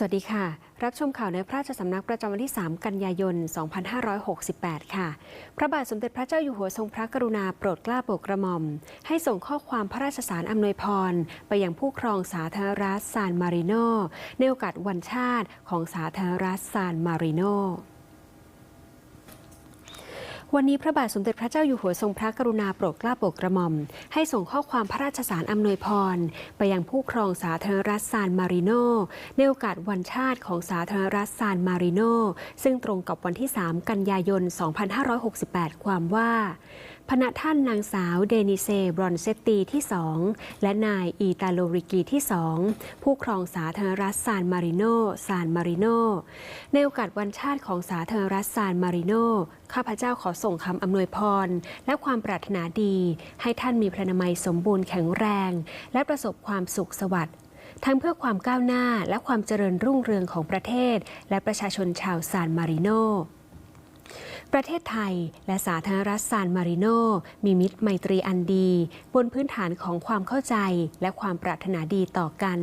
สวัสดีค่ะ รับชมข่าวในพระราชสำนักประจำวันที่ 3 กันยายน 2568 ค่ะ พระบาทสมเด็จพระเจ้าอยู่หัวทรงพระกรุณาโปรดเกล้าโปรดกระหม่อม ให้ส่งข้อความพระราชสารอำนวยพร ไปยังผู้ครองสาธารณรัฐซานมาริโนในโอกาสวันชาติของสาธารณรัฐซานมาริโน วันนี้พระบาทสมเด็จพระเจ้าอยู่หัวทรงพระกรุณาโปรดเกล้าโปรดกระหม่อม ให้ส่งข้อความพระราชสารอำนวยพร ไปยังผู้ครองสาธารณรัฐซานมาริโนในโอกาสวันชาติของสาธารณรัฐซานมาริโนซึ่งตรงกับวันที่ 3 กันยายน 2568 ความว่า พณะท่านนางสาวเดนิเซ บรอนเซตตีที่2และนายอีตาโลริกีที่2ผู้ครองสาธารณรัฐซานมาริโนซานมาริโน ในโอกาสวันชาติของสาธารณรัฐซานมาริโน ข้าพเจ้าขอส่งคำอำนวยพร และความปรารถนาดี ให้ท่านมีพระนามัยสมบูรณ์แข็งแรง และประสบความสุขสวัสดิ์ทั้งเพื่อความก้าวหน้าและความเจริญรุ่งเรืองของประเทศ และประชาชนชาวซานมาริโน ประเทศไทย และสาธารณรัฐซานมาริโน มีมิตรไมตรีอันดี บนพื้นฐานของความเข้าใจและความปรารถนาดีต่อกัน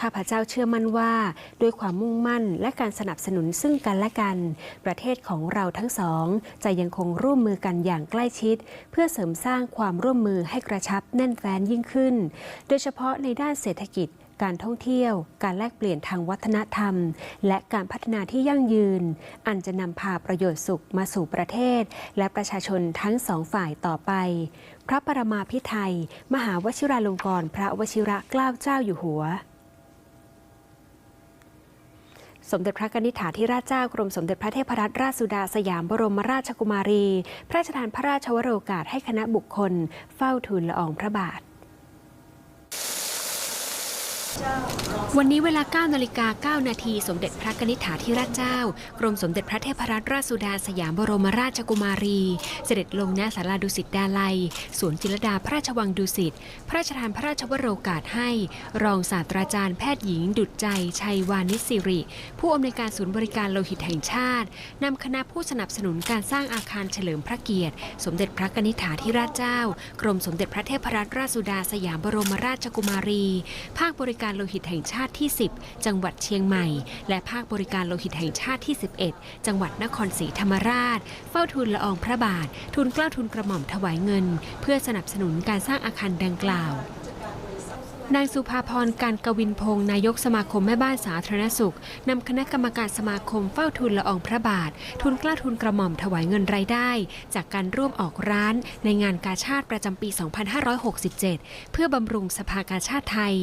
ข้าพเจ้าเชื่อมั่นว่า ด้วยความมุ่งมั่นและการสนับสนุนซึ่งกันและกัน ประเทศของเราทั้งสอง จะยังคงร่วมมือกันอย่างใกล้ชิด เพื่อเสริมสร้างความร่วมมือให้กระชับแน่นแฟ้นยิ่งขึ้น โดยเฉพาะในด้านเศรษฐกิจ การท่องเที่ยว การแลกเปลี่ยนทางวัฒนธรรม และการพัฒนาที่ยั่งยืน อันจะนำพาประโยชน์สุขมาสู่ประเทศ และประชาชนทั้งสองฝ่ายต่อไป พระปรมาภิไธยมหาวชิราลงกรณ์พระวชิระเกล้าเจ้าอยู่หัวสมเด็จพระกนิษฐาธิราชเจ้ากรมสมเด็จพระเทพรัตนราชสุดาสยามบรมราชกุมารี พระราชทานพระราชวโรกาสให้คณะบุคคล เฝ้าทูลละอองพระบาท วันนี้เวลา 9 นาฬิกา 9 นาที สมเด็จพระกนิษฐาธิราชเจ้า กรมสมเด็จพระเทพรัตนราชสุดาสยามบรมราชกุมารี เสด็จลงณศาลาดุสิตดาลัย สวนจิรดาพระราชวังดุสิต พระราชทานพระราชวโรกาสให้ รองศาสตราจารย์แพทย์หญิง ดุจใจ ชัยวานิสิริ ผู้อำนวยการศูนย์บริการโลหิตแห่งชาตินำคณะผู้สนับสนุนการสร้างอาคารเฉลิมพระเกียรติ สมเด็จพระกนิษฐาธิราชเจ้า กรมสมเด็จพระเทพรัตนราชสุดาสยามบรมราชกุมารี ภาคบริการโลหิตแห่งชาติที่ 10 จังหวัดเชียงใหม่ และภาคบริการโลหิตแห่งชาติที่ 11 จังหวัดนครศรีธรรมราช เฝ้าทูลละอองพระบาททูลเกล้าทูลกระหม่อมถวายเงิน เพื่อสนับสนุนการสร้างอาคารดังกล่าวนางสุภาพรการกวินพงศ์นายกสมาคมแม่บ้านสาธารณสุข นำคณะกรรมการสมาคมเฝ้าทูลละอองพระบาท ทุนกล้าทุนกระหม่อมถวายเงินรายได้ จากการร่วมออกร้านในงานกาชาติประจำปี 2567 เพื่อบำรุงสภากาชาติไทย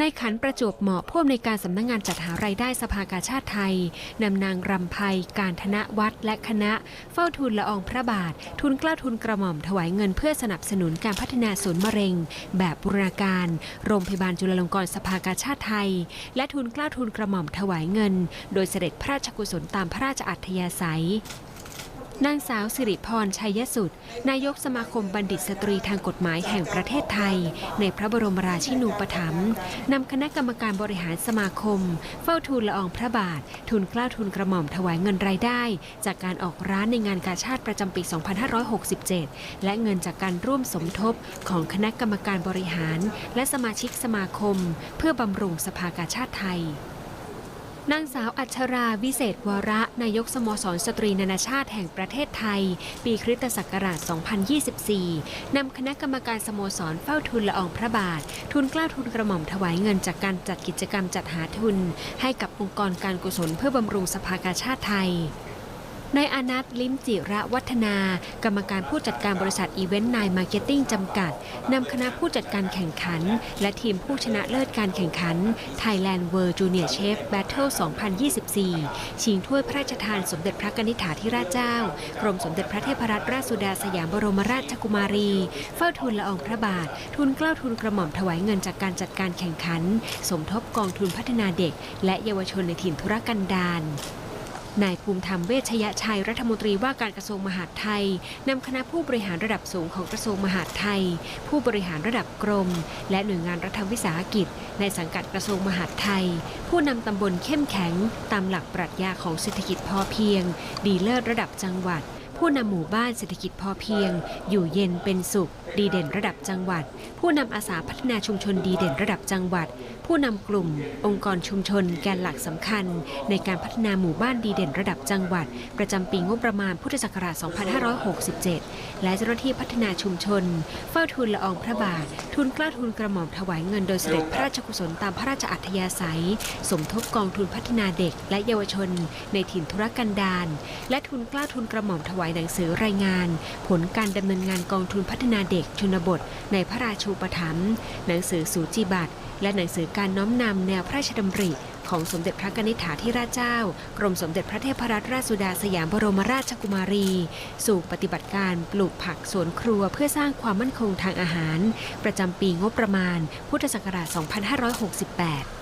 นายขันประจวบเหมาะผู้อำนวยการสำนักงงานจัดหารายได้สภากาชาติไทยนำนางรำไพการธนวัฒน์และคณะ เฝ้าทูลละอองพระบาท ทุนกล้าทุนกระหม่อมถวายเงินเพื่อสนับสนุนการพัฒนาศูนย์มะเร็ง แบบบูรณาการ โรงพยาบาลจุฬาลงกรณ์สภากาชาติไทย และทุนกล้าทุนกระหม่อมถวายเงิน โดยเสด็จพระราชกุศลตามพระราชอัธยาศัย นางสาวสิริพรชัยสุด นายกสมาคมบัณฑิตสตรีทางกฎหมายแห่งประเทศไทย ในพระบรมราชินูปถัมภ์นำคณะกรรมการบริหารสมาคม เฝ้าทูลละอองพระบาท ทุนกล้าทุนกระหม่อมถวายเงินรายได้ จากการออกร้านในงานกาชาติประจำปี 2567 และเงินจากการร่วมสมทบของคณะกรรมการบริหาร และสมาชิกสมาคม เพื่อบำรุงสภากาชาติไทย นางสาวอัชราวิเศษวระนายกสโมสรสตรีนานาชาติแห่งประเทศไทย ปีคริสตศักราช 2024 นำคณะกรรมการสโมสรเฝ้าทุนละอองพระบาท ทุนกล้าทุนกระหม่อมถวายเงินจากการจัดกิจกรรมจัดหาทุน ให้กับองค์กรการกุศลเพื่อบำรุงสภากาชาติไทย นายอนัทลิ้มจิระวัฒนา กรรมการผู้จัดการบริษัทอีเวนต์นายมาร์เก็ตติ้งจำกัด นำคณะผู้จัดการแข่งขัน และทีมผู้ชนะเลิศการแข่งขัน Thailand World Junior Chef Battle 2024 ชิงถ้วยพระราชทานสมเด็จพระนิธิถาธิราชเจ้า กรมสมเด็จพระเทพรัตนราชสุดาสยามบรมราชกุมารี เฝ้าทูลละอองพระบาท ทุนเกล้าทุนกระหม่อมถวายเงินจากการจัดการแข่งขัน สมทบกองทุนพัฒนาเด็ก และเยาวชนในถิ่นธุรกันดาร นายภูมิธรรมเวชยชัยรัฐมนตรีว่าการกระทรวงมหาดไทยนำคณะผู้บริหารระดับสูงของกระทรวงมหาดไทย ผู้บริหารระดับกรม และหน่วยงานรัฐวิสาหกิจ ในสังกัดกระทรวงมหาดไทย ผู้นำตำบลเข้มแข็ง ตามหลักปรัชญาของเศรษฐกิจพอเพียง ดีเลิศระดับจังหวัด ผู้นำหมู่บ้านเศรษฐกิจพอเพียง อยู่เย็นเป็นสุข ดีเด่นระดับจังหวัด ผู้นำอาสาพัฒนาชุมชนดีเด่นระดับจังหวัด ผู้นำกลุ่ม องค์กรชุมชนแกนหลักสำคัญ ในการพัฒนาหมู่บ้านดีเด่นระดับจังหวัด ประจำปีงบประมาณพุทธศักราช 2567 และเจ้าหน้าที่พัฒนาชุมชน เฝ้าทูลละอองพระบาท ทุนกล้าทุนกระหม่อมถวายเงินโดยเสด็จพระราชกุศลตามพระราชอัธยาศัย สมทบกองทุนพัฒนาเด็กและเยาวชน ในถิ่นธุรกันดารและทุนกล้าทุนกระหม่อมถวายหนังสือรายงาน ผลการดำเนินงานกองทุนพัฒนาเด็กชนบท ในพระราชูปถัมภ์หนังสือสูจิบัตรและหนังสือการน้อมนำแนวพระราชดำริ ของสมเด็จพระนิธิถาธิราชเจ้า กรมสมเด็จพระเทพรัตนราชสุดาสยามบรมราชกุมารี สู่ปฏิบัติการปลูกผักสวนครัวเพื่อสร้างความมั่นคงทางอาหาร ประจำปีงบประมาณ พุทธศักราช 2568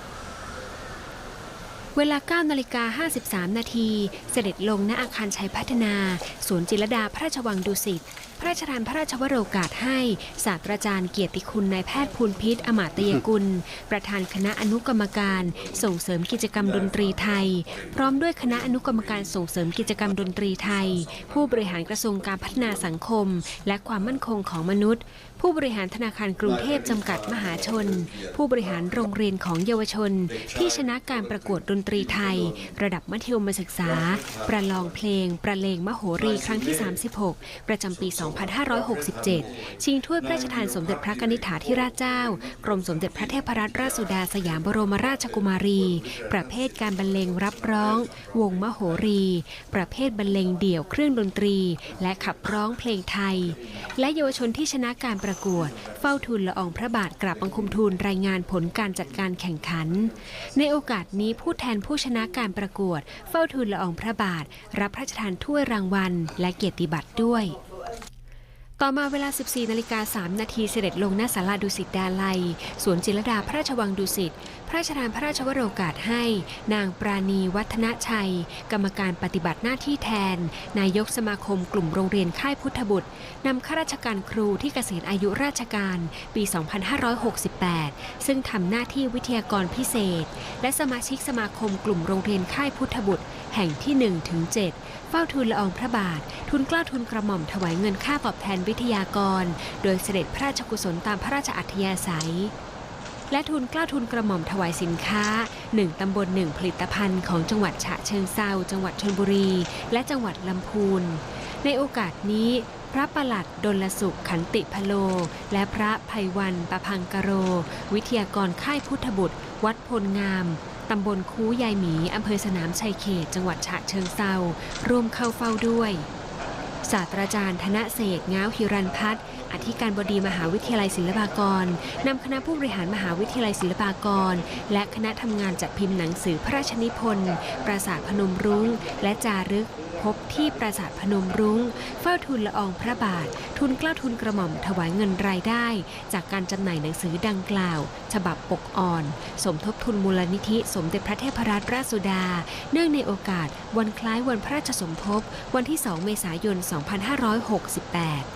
เวลา9นาฬิกา53 นาทีเสด็จลงณอาคารชัยพัฒนา สวนจิรดาพระราชวังดุสิต พระราชทานพระราชวโรกาสให้ ศาสตราจารย์เกียรติคุณนายแพทย์ภูลพิษ อมาตยกุล ประธานคณะอนุกรรมการ ส่งเสริมกิจกรรมดนตรีไทย พร้อมด้วยคณะอนุกรรมการส่งเสริมกิจกรรมดนตรีไทย ผู้บริหารกระทรวงการพัฒนาสังคม และความมั่นคงของมนุษย์ ผู้บริหารธนาคารกรุงเทพจำกัดมหาชน ผู้บริหารโรงเรียนของเยาวชน ที่ชนะการประกวดดนตรีไทย ระดับมัธยมศึกษา ประลองเพลง ประเลงมโหรีครั้งที่ 36 ประจำปี 2567 ชิงถ้วยพระราชทานสมเด็จพระนิธิถาธิราชเจ้า กรมสมเด็จพระเทพรัตนราชสุดาสยามบรมราชกุมารี ประเภทการบรรเลงรับร้อง วงมโหรี ประเภทบรรเลงเดี่ยวเครื่องดนตรี และขับร้องเพลงไทย และเยาวชนที่ชนะการประกวด เฝ้าทูลละอองพระบาทกราบบังคมทูลรายงานผลการจัดการแข่งขัน ในโอกาสนี้ผู้แทนผู้ชนะการประกวด เฝ้าทูลละอองพระบาท รับพระราชทานถ้วยรางวัล และเกียรติบัตรด้วย ต่อมาเวลา 14นาฬิกา3นาทีเสด็จลงหน้าศาลาดุสิตดาลัย สวนจิรดาพระราชวังดุสิต พระราชทานพระราชวโรกาสให้ นางปราณีวัฒนชัย กรรมการปฏิบัติหน้าที่แทน นายกสมาคมกลุ่มโรงเรียนค่ายพุทธบุตรนำข้าราชการครูที่เกษียณอายุราชการปี 2568 ซึ่งทำหน้าที่วิทยากรพิเศษ และสมาชิกสมาคมกลุ่มโรงเรียนค่ายพุทธบุตรแห่งที่1ถึง7 ฝ้าทูลละอองพระบาท ทุนกล้าทุนกระหม่อมถวายเงินค่าตอบแทนวิทยากร โดยเสด็จพระราชกุศลตามพระราชอัธยาศัย และทุนกล้าทุนกระหม่อมถวายสินค้า 1 ตำบล 1 ผลิตภัณฑ์ของจังหวัดฉะเชิงเซาจังหวัดชลบุรี และจังหวัดลำพูน ในโอกาสนี้พระประหลัดดลสุขขันติพโล และพระภัยวันประพังกโร วิทยากรค่ายพุทธบุตร วัดพลงาม ตำบลคูยายหมีอำเภอสนามชัยเขต จังหวัดฉะเชิงเซาร่วมเข้าเฝ้าด้วยศาสตราจารย์ธนเศรษฐ์ง้าวฮิรันพัฒน์อธิการบดีมหาวิทยาลัยศิลปากรนำคณะผู้บริหารมหาวิทยาลัยศิลปากร และคณะทำงานจัดพิมพ์หนังสือพระราชนิพนธ์ ปราสาทพนมรุ้ง และจารึก พบที่ปราสาทพนมรุง้ง เฝ้าทุนละอองพระบาท ทุนเกล้าทุนกระหม่อมถวายเงินรายได้ จากการจำหน่ายหนังสือดังกล่าว ฉบับปกอ่อน สมทบทุนมูลนิธิสมเด็จพระเทพรัตนราชสุดา เนื่องในโอกาสวันคล้ายวันพระราชสมภพวันที่ 2 เมษายน 2568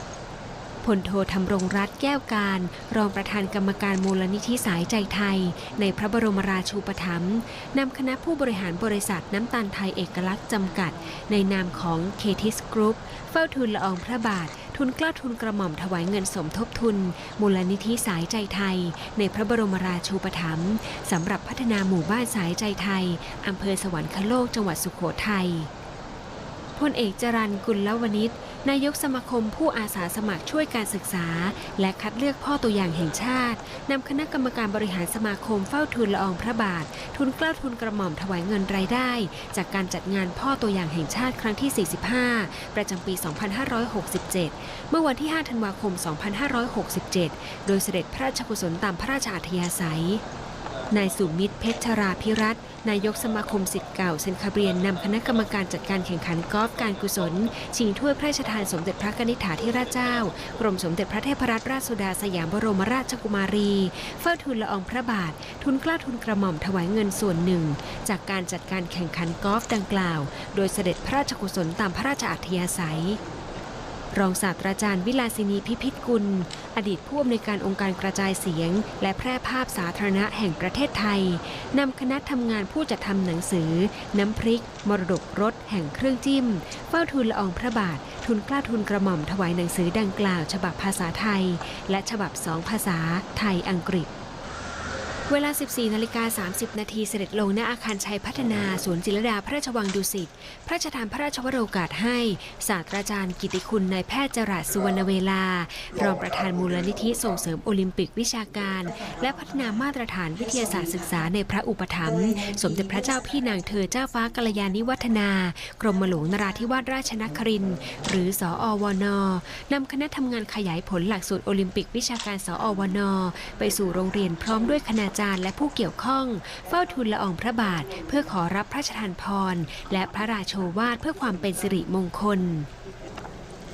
ลโทธำรมรงรัตแก้วการ รองประธานกรรมการมูลนิธิสายใจไทย ในพระบรมราชูปถัมภ์นำคณะผู้บริหารบริษัทน้ำตาลไทยเอกลักษณ์จำกัด ในนามของเคทิสกรุ๊ปเฝ้าทูลละอองพระบาททุนกล้าทุนกระหม่อมถวายเงินสมทบทุน มูลนิธิสายใจไทย ในพระบรมราชูปถัมภ์สำหรับพัฒนาหมู่บ้านสายใจไทยอำเภอสวรรคโลกจังหวัดสุโขทัยพลเอกจรันกุลวณิช นายกสมาคมผู้อาสาสมัครช่วยการศึกษา และคัดเลือกพ่อตัวอย่างแห่งชาตินำคณะกรรมการบริหารสมาคมเฝ้าทุนละอองพระบาท ทุนเกล้าทุนกระหม่อมถวายเงินรายได้ จากการจัดงานพ่อตัวอย่างแห่งชาติครั้งที่ 45 ประจำปี 2567 เมื่อวันที่ 5 ธันวาคม 2567 โดยเสด็จพระราชกุศลตามพระราชอัธยาศัย นายสุมิตรเพชรราพิรัตน์นายกสมาคมสิทธิ์เก่าเซนคาเบียนนำคณะกรรมการจัดการแข่งขันกอล์ฟการกุศล ชิงถ้วยพระราชทานสมเด็จพระนิธิถาธิราชเจ้ากรมสมเด็จพระเทพรัตนราชสุดาสยามบรมราชกุมารี เฝ้าทูลละอองพระบาท ทุนกล้าทุนกระหม่อมถวายเงินส่วนหนึ่ง จากการจัดการแข่งขันกอล์ฟดังกล่าว โดยเสด็จพระราชกุศลตามพระราชอัธยาศัย รองศาสตราจารย์วิลาสินีพิพิธกุล อดีตผู้อำนวยการองค์การกระจายเสียง และแพร่ภาพสาธารณะแห่งประเทศไทยนำคณะทำงานผู้จัดทำหนังสือ น้ำพริก มรดกรสแห่งเครื่องจิ้ม เฝ้าทูลละอองพระบาท ทุนกล้าทุนกระหม่อมถวายหนังสือดังกล่าว ฉบับภาษาไทย และฉบับสองภาษาไทยอังกฤษ เวลา 14นาฬิกา30 นาทีเสด็จลงณอาคารชัยพัฒนาสวนจิรดาพระราชวังดุสิต พระราชทานพระราชวโรกาสให้ ศาสตราจารย์กิติคุณนายแพทย์จรัสสุวรรณเวลา รองประธานมูลนิธิส่งเสริมโอลิมปิกวิชาการ และพัฒนามาตรฐานวิทยาศาสตร์ศึกษาในพระอุปถัมภ์สมเด็จพระเจ้าพี่นางเธอเจ้าฟ้ากัลยาณิวัฒนา กรมหลวงนราธิวาสราชนครินทร์หรือสอวนนำคณะทำงานขยายผลหลักสูตรโอลิมปิกวิชาการสอวนไปสู่โรงเรียนพร้อมด้วยคณาจารย์และผู้เกี่ยวข้อง เฝ้าทูลละอองพระบาทเพื่อขอรับพระราชทานพร และพระราโชวาทเพื่อความเป็นสิริมงคล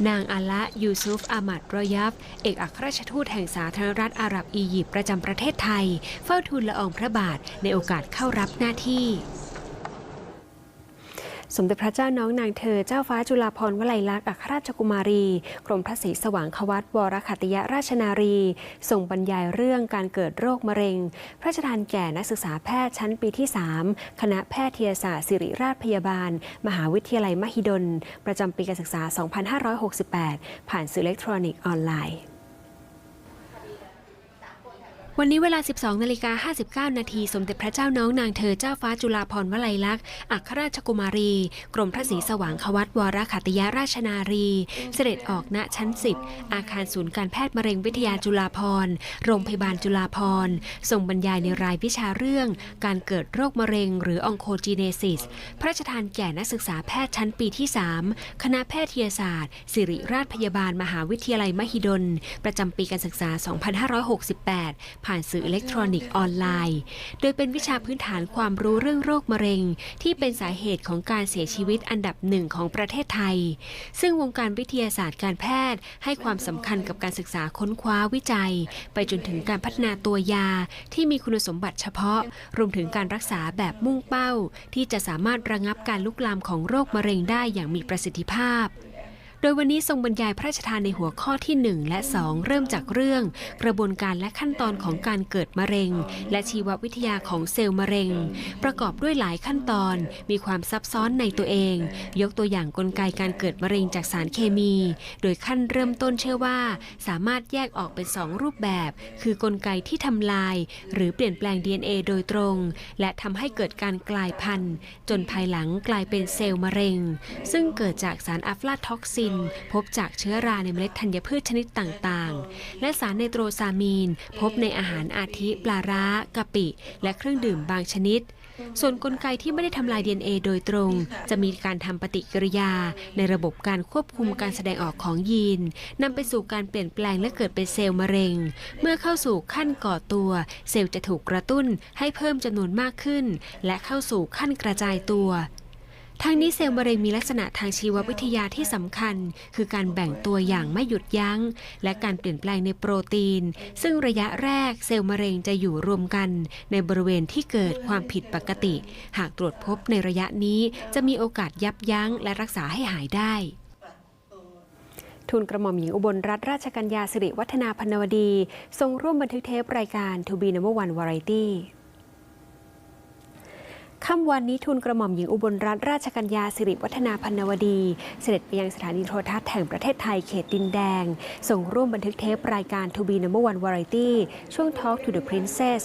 นางอาละยูซุฟอามัดรอยับ เอกอัครราชทูตแห่งสาธารณรัฐอาหรับอียิปต์ประจำประเทศไทย เฝ้าทูลละอองพระบาทในโอกาสเข้ารับหน้าที่ สมเด็จพระเจ้าน้องนางเธอเจ้าฟ้าจุฬาภรณ์วลัยลักษณ์อัครราชกุมารี กรมพระศรีสว่างควัตวรขัตติยราชนารี ส่งบรรยายเรื่องการเกิดโรคมะเร็ง พระราชทานแก่นักศึกษาแพทย์ชั้นปีที่ 3 คณะแพทยศาสตร์ศิริราชพยาบาล มหาวิทยาลัยมหิดล ประจำปีการศึกษา 2568 ผ่านสื่ออิเล็กทรอนิกส์ออนไลน์ วันนี้เวลา 12นาฬิกา59 นาทีสมเด็จพระเจ้าน้องนางเธอเจ้าฟ้าจุฬาภรณ์วลัยลักษณ์ อัครราชกุมารี กรมพระศรีสว่างควัตวรขัตยราชนารี เสด็จออกณชั้น 10 อาคารศูนย์การแพทย์มะเร็งวิทยาจุฬาภรณ์ โรงพยาบาลจุฬาภรณ์ทรงบรรยายในรายวิชาเรื่อง การเกิดโรคมะเร็ง หรือองโคจีเนซิส พระราชทานแก่นักศึกษาแพทย์ชั้นปีที่ 3 คณะแพทยศาสตร์ ศิริราชพยาบาลมหาวิทยาลัยมหิดล ประจำปีการศึกษา 2568ผ่านสื่ออิเล็กทรอนิกส์ออนไลน์ โดยเป็นวิชาพื้นฐานความรู้เรื่องโรคมะเร็ง ที่เป็นสาเหตุของการเสียชีวิตอันดับหนึ่งของประเทศไทย ซึ่งวงการวิทยาศาสตร์การแพทย์ ให้ความสำคัญกับการศึกษาค้นคว้าวิจัย ไปจนถึงการพัฒนาตัวยาที่มีคุณสมบัติเฉพาะ รวมถึงการรักษาแบบมุ่งเป้า ที่จะสามารถระงับการลุกลามของโรคมะเร็งได้อย่างมีประสิทธิภาพ ดยวันนี้ทรงบรรยายพระราชทานในหัวข้อที่ 1 และ 2 เริ่มจากเรื่อง กระบวนการและขั้นตอนของการเกิดมะเร็ง และชีววิทยาของเซลล์มะเร็ง ประกอบด้วยหลายขั้นตอน มีความซับซ้อนในตัวเอง ยกตัวอย่างกลไกการเกิดมะเร็งจากสารเคมี โดยขั้นเริ่มต้นเชื่อว่า สามารถแยกออกเป็น 2 รูปแบบ คือกลไกที่ทำลาย หรือเปลี่ยนแปลง DNA โดยตรง และทำให้เกิดการกลายพันธุ์ จนภายหลังกลายเป็นเซลล์มะเร็ง ซึ่งเกิดจากสารอะฟลาท็อกซินพบจากเชื้อราในเมล็ดธัญพืชชนิดต่างๆ และสารไนโตรซามีน พบในอาหารอาทิปลาร้ากะปิ และเครื่องดื่มบางชนิด ส่วนกลไกที่ไม่ได้ทำลาย DNA โดยตรง จะมีการทำปฏิกิริยา ในระบบการควบคุมการแสดงออกของยีนนำไปสู่การเปลี่ยนแปลงและเกิดเป็นเซลล์มะเร็ง เมื่อเข้าสู่ขั้นก่อตัว เซลล์จะถูกกระตุ้นให้เพิ่มจำนวนมากขึ้น และเข้าสู่ขั้นกระจายตัว ทางนี้เซลล์มะเร็งมีลักษณะทางชีววิทยาที่สำคัญ คือการแบ่งตัวอย่างไม่หยุดยัง้ง และการเปลี่ยนแปลงในโปรตีน ซึ่งระยะแรกเซลล์มะเร็งจะอยู่รวมกัน ในบริเวณที่เกิดความผิดปกติ หากตรวจพบในระยะนี้จะมีโอกาสยับยั้ง และรักษาให้หายได้ทุนกระหม่อมหญิงอุบลรัตนราชกัญญาสิริวัฒนาพนวดี ทรงร่วมบันทึกเทปรายการ To be number one variety ค่ำวันนี้ทุนกระหม่อมหญิงอุบลรัตนราชกัญญาสิริวัฒนาพันวดี เสด็จไปยังสถานีโทรทัศน์แห่งประเทศไทยเขตดินแดง ส่งร่วมบันทึกเทปรายการ To be number one variety ช่วง Talk to the Princess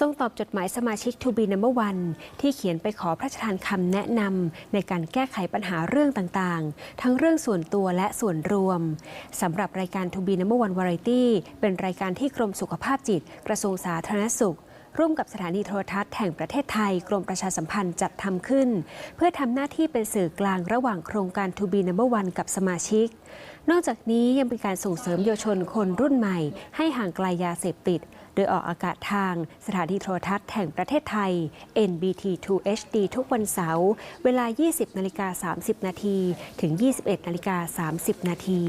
ทรงตอบจดหมายสมาชิก To be number one ที่เขียนไปขอพระราชทานคำแนะนำในการแก้ไขปัญหาเรื่องต่างๆ ทั้งเรื่องส่วนตัวและส่วนรวมสำหรับรายการ To be number one variety เป็นรายการที่กรมสุขภาพจิต กระทรวงสาธารณสุข ร่วมกับสถานีโทรทัศน์แห่งประเทศไทย กรมประชาสัมพันธ์จัดทำขึ้น เพื่อทำหน้าที่เป็นสื่อกลางระหว่างโครงการ To be number one กับสมาชิก นอกจากนี้ยังเป็นการส่งเสริมเยาวชนคนรุ่นใหม่ ให้ห่างไกลยาเสพติด โดยออกอากาศทางสถานีโทรทัศน์แห่งประเทศไทย NBT 2 HD ทุกวันเสาร์เวลา 20นาฬิกา30 นาทีถึง 21นาฬิกา30 นาที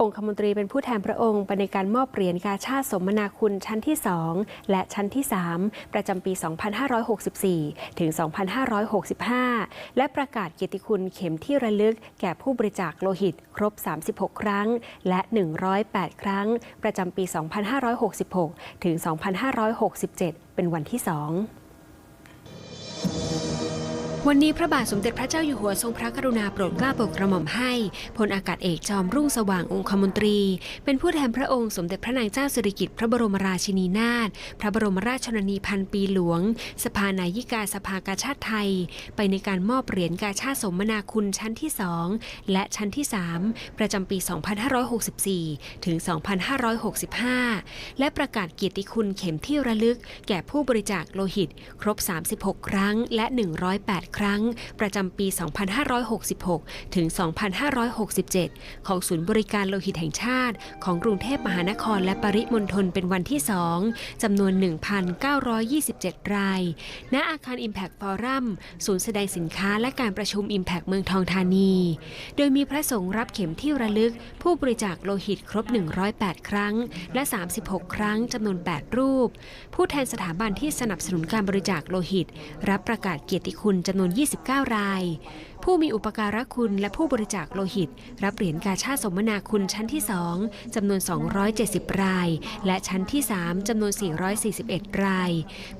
องคมนตรีเป็นผู้แทนพระองค์ไปในการมอบเหรียญกาชาติสมนาคุณชั้นที่ 2 และชั้นที่ 3 ประจำปี 2564 ถึง 2565 และประกาศเกียรติคุณเข็มที่ระลึกแก่ผู้บริจาคโลหิตครบ 36 ครั้ง และ 108 ครั้ง ประจำปี 2566 ถึง 2567 เป็นวันที่ 2 วันนี้พระบาทสมเด็จพระเจ้าอยู่หัวทรงพระกรุณาโปรดเกล้าโปรดกระหม่อมให้พลอากาศเอกจอมรุ่งสว่างองคมนตรี เป็นผู้แทนพระองค์สมเด็จพระนางเจ้าสิริกิติ์พระบรมราชินีนาถพระบรมราชชนนีพันปีหลวง สภานายิกาสภากาชาติไทย ไปในการมอบเหรียญกาชาติสมนาคุณชั้นที่ 2 และชั้นที่ 3 ประจำปี 2564 ถึง 2565 และประกาศเกียรติคุณเข็มที่ระลึก แก่ผู้บริจาคโลหิต ครบ 36 ครั้งและ 108ครั้ง ประจำปี 2566 ถึง 2567 ของศูนย์บริการโลหิตแห่งชาติ ของกรุงเทพมหานครและปริมณฑลเป็นวันที่ 2 จำนวน 1,927 ราย ณ อาคาร Impact Forum ศูนย์แสดงสินค้าและการประชุม Impact เมืองทองธานี โดยมีพระสงฆ์รับเข็มที่ระลึก ผู้บริจาคโลหิตครบ 108 ครั้ง และ 36 ครั้งจำนวน 8 รูป ผู้แทนสถาบันที่สนับสนุนการบริจาคโลหิต รับประกาศเกียรติคุณจำนวนวน 29 ราย ผู้มีอุปการะคุณและผู้บริจาคโลหิต รับเหรียญกาชาติสมนาคุณชั้นที่ 2จำนวน 270 ราย และชั้นที่ 3จำนวน 441 ราย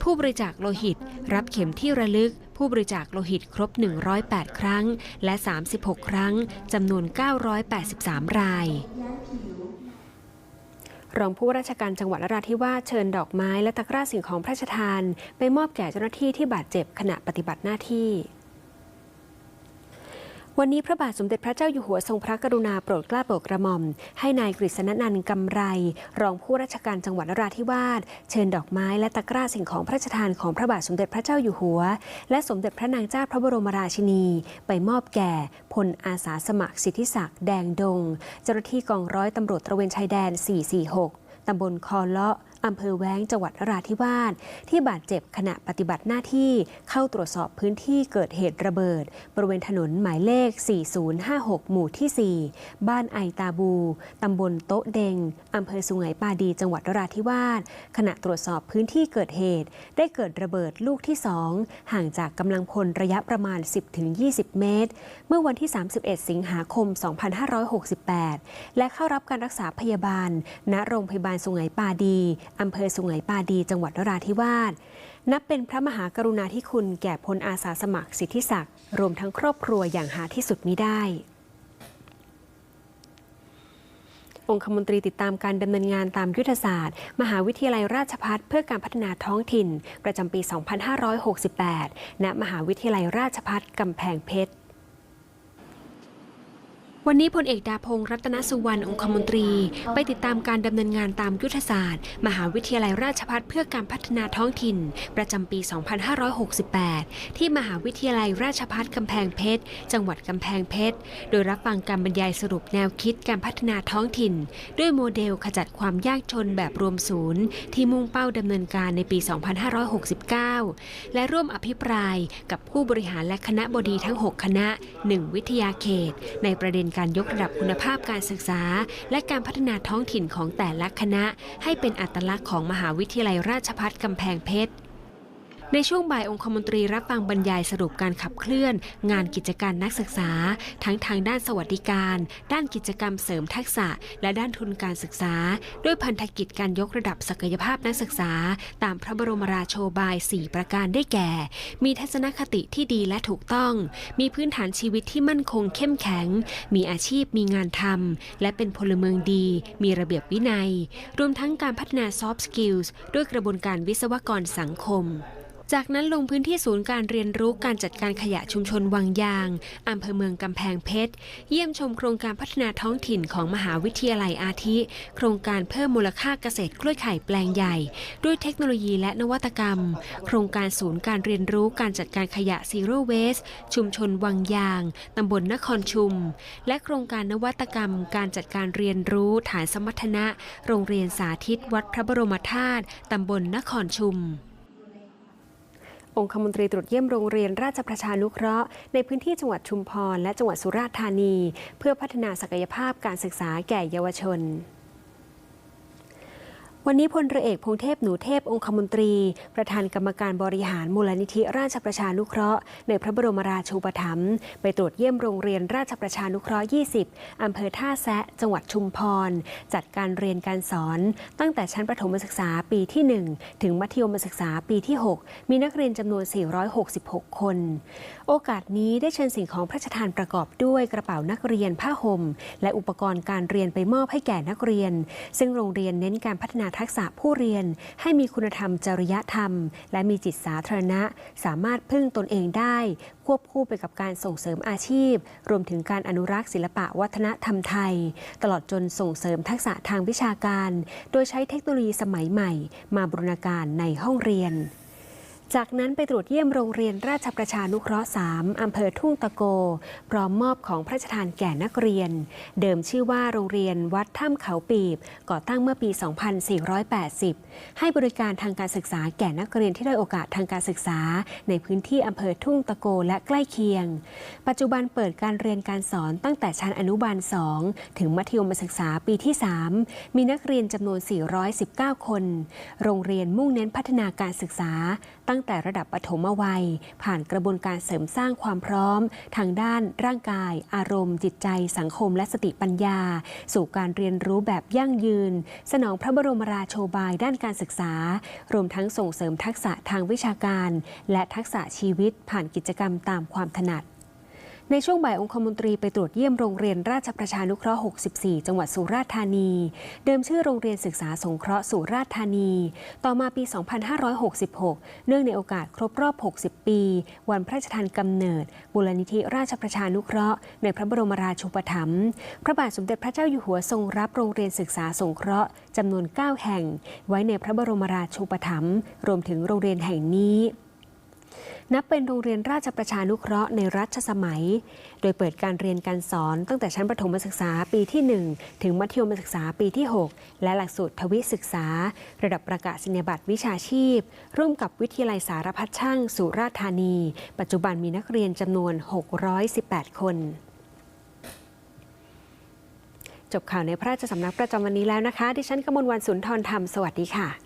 ผู้บริจาคโลหิต รับเข็มที่ระลึก ผู้บริจาคโลหิตครบ 108 ครั้ง และ 36 ครั้งจำนวน 983 ราย รองผู้ว่าราชการจังหวัดนราธิวาสเชิญดอกไม้และตะกร้าสิ่งของพระราชทาน ไปมอบแก่เจ้าหน้าที่ที่บาดเจ็บขณะปฏิบัติหน้าที่ วันนี้พระบาทสมเด็จพระเจ้าอยู่หัวทรงพระกรุณาโปรดเกล้าโปรดกระหม่อม ให้นายกฤษณนันท์กำไร รองผู้ราชการจังหวัดนราธิวาสเชิญดอกไม้และตะกร้าสิ่งของพระราชทานของพระบาทสมเด็จพระเจ้าอยู่หัว และสมเด็จพระนางเจ้าพระบรมราชินี ไปมอบแก่พลอาสาสมัครสิทธิศักดิ์แดงดง เจ้าหน้าที่กองร้อยตำรวจตระเวนชายแดน 446ตำบลคอเลาะ อำเภอแว้งจังหวัดนราธิวาสที่บาดเจ็บขณะปฏิบัติหน้าที่เข้าตรวจสอบพื้นที่เกิดเหตุระเบิด บริเวณถนนหมายเลข 4056 หมู่ที่ 4 บ้านไอตาบู ตำบลโต๊ะเดงอำเภอสุไหงปาดีจังหวัดนราธิวาสขณะตรวจสอบพื้นที่เกิดเหตุ ได้เกิดระเบิดลูกที่ 2 ห่างจากกำลังพลระยะประมาณ 10-20 เมตร เมื่อวันที่ 31 สิงหาคม 2568 และเข้ารับการรักษาพยาบาล ณ โรงพยาบาลสุไหงปาดีอำเภอสุไหงปาดีจังหวัดนราธิวาสนับเป็นพระมหากรุณาธิคุณแก่พลอาสาสมัครสิทธิศักดิ์รวมทั้งครอบครัวอย่างหาที่สุดมิได้องคมนตรีติดตามการดำเนินงานตามยุทธศาสตร์ มหาวิทยาลัยราชภัฏเพื่อการพัฒนาท้องถิ่น ประจำปี 2568 ณ มหาวิทยาลัยราชภัฏกำแพงเพชร วันนี้พลเอกดาพงศ์รัตนสุวรรณองคมนตรี ไปติดตามการดำเนินงานตามยุทธศาสตร์ มหาวิทยาลัยราชภัฏเพื่อการพัฒนาท้องถิ่น ประจำปี 2568 ที่มหาวิทยาลัยราชภัฏกำแพงเพชร จังหวัดกำแพงเพชร โดยรับฟังการบรรยายสรุปแนวคิดการพัฒนาท้องถิ่น ด้วยโมเดลขจัดความยากจนแบบรวมศูนย์ ที่มุ่งเป้าดำเนินการในปี 2569 และร่วมอภิปรายกับผู้บริหารและคณะบดีทั้ง 6 คณะ 1 วิทยาเขต ในประเด็นการยกระดับคุณภาพการศึกษา และการพัฒนาท้องถิ่นของแต่ละคณะ ให้เป็นอัตลักษณ์ของมหาวิทยาลัยราชภัฏกำแพงเพชร ในช่วงบ่ายองคมนตรีรับฟังบรรยายสรุปการขับเคลื่อน งานกิจการนักศึกษา ทั้งทางด้านสวัสดิการ ด้านกิจกรรมเสริมทักษะ และด้านทุนการศึกษา ด้วยพันธกิจการยกระดับศักยภาพนักศึกษา ตามพระบรมราโชบาย 4 ประการได้แก่ มีทัศนคติที่ดีและถูกต้อง มีพื้นฐานชีวิตที่มั่นคงเข้มแข็ง มีอาชีพมีงานทำและเป็นพลเมืองดี มีระเบียบวินัย รวมทั้งการพัฒนา soft skills ด้วยกระบวนการวิศวกรสังคม จากนั้นลงพื้นที่ศูนย์การเรียนรู้การจัดการขยะชุมชนวังยางอำเภอเมืองกำแพงเพชร เยี่ยมชมโครงการพัฒนาท้องถิ่นของมหาวิทยาลัยอาทิ โครงการเพิ่มมูลค่าเกษตรกล้วยไข่แปลงใหญ่ ด้วยเทคโนโลยีและนวัตกรรม โครงการศูนย์การเรียนรู้การจัดการขยะ Zero Waste ชุมชนวังยางตำบลนครชุม และโครงการนวัตกรรม การจัดการเรียนรู้ฐานสมรรถนะ โรงเรียนสาธิตวัดพระบรมธาตุตำบลนครชุม องคมนตรีตรวจเยี่ยมโรงเรียนราชประชานุเคราะห์ในพื้นที่จังหวัดชุมพรและจังหวัดสุราษฎร์ธานี เพื่อพัฒนาศักยภาพการศึกษาแก่เยาวชน วันนี้พลเรือเอกพงเทพหนูเทพองคมนตรี ประธานกรรมการบริหารมูลนิธิราชประชานุเคราะห์ ในพระบรมราชูปถัมภ์ไปตรวจเยี่ยมโรงเรียนราชประชานุเคราะห์ 20 อำเภอท่าแซะ จังหวัดชุมพร จัดการเรียนการสอน ตั้งแต่ชั้นประถมศึกษาปีที่ 1 ถึงมัธยมศึกษาปีที่ 6 มีนักเรียนจำนวน 466 คน โอกาสนี้ได้เชิญสิ่งของพระราชทานประกอบด้วยกระเป๋านักเรียนผ้าห่มและอุปกรณ์การเรียนไปมอบให้แก่นักเรียน ซึ่งโรงเรียนเน้นการพัฒนาทักษะผู้เรียนให้มีคุณธรรมจริยธรรม และมีจิตสาธารณะ สามารถพึ่งตนเองได้ ควบคู่ไปกับการส่งเสริมอาชีพ รวมถึงการอนุรักษ์ศิลปะวัฒนธรรมไทย ตลอดจนส่งเสริมทักษะทางวิชาการ โดยใช้เทคโนโลยีสมัยใหม่ มาบรรณาการในห้องเรียน จากนั้นไปตรวจเยี่ยมโรงเรียนราชประชานุเคราะห์ 3 อำเภอทุ่งตะโก พร้อมมอบของพระราชทานแก่นักเรียน เดิมชื่อว่าโรงเรียนวัดถ้ำเขาปีบ ก่อตั้งเมื่อปี 2480 ให้บริการทางการศึกษาแก่นักเรียนที่ได้โอกาสทางการศึกษา ในพื้นที่อำเภอทุ่งตะโกและใกล้เคียง ปัจจุบันเปิดการเรียนการสอนตั้งแต่ชั้นอนุบาล 2 ถึงมัธยมศึกษาปีที่ 3 มีนักเรียนจำนวน 419 คน โรงเรียนมุ่งเน้นพัฒนาการศึกษา ตั้งแต่ระดับปฐมวัย ผ่านกระบวนการเสริมสร้างความพร้อม ทางด้านร่างกาย อารมณ์ จิตใจ สังคม และสติปัญญา สู่การเรียนรู้แบบยั่งยืน สนองพระบรมราโชบายด้านการศึกษา รวมทั้งส่งเสริมทักษะทางวิชาการ และทักษะชีวิตผ่านกิจกรรมตามความถนัด ในช่วงบ่ายองคมนตรีไปตรวจเยี่ยมโรงเรียนราชประชานุเคราะห์ 64 จังหวัดสุราษฎร์ธานี เดิมชื่อโรงเรียนศึกษาสงเคราะห์สุราษฎร์ธานี ต่อมาปี 2566 เนื่องในโอกาสครบรอบ 60 ปี วันพระราชทานกำเนิดมูลนิธิราชประชานุเคราะห์ ในพระบรมราชูปถัมภ์พระบาทสมเด็จพระเจ้าอยู่หัวทรงรับโรงเรียนศึกษาสงเคราะห์จำนวน 9 แห่ง ไว้ในพระบรมราชูปถัมภ์รวมถึงโรงเรียนแห่งนี้ นับเป็นโรงเรียนราชประชานุเคราะห์ในรัชสมัย โดยเปิดการเรียนการสอนตั้งแต่ชั้นประถมศึกษาปีที่ 1 ถึงมัธยมศึกษาปีที่ 6 และหลักสูตรทวิศึกษา ระดับประกาศนียบัตรวิชาชีพ ร่วมกับวิทยาลัยสารพัดช่างสุราษฎร์ธานี ปัจจุบันมีนักเรียนจำนวน 618 คนจบข่าวในพระราชสำนักประจำวันนี้แล้วนะคะ ดิฉันกมลวันสุนทรธรรม สวัสดีค่ะ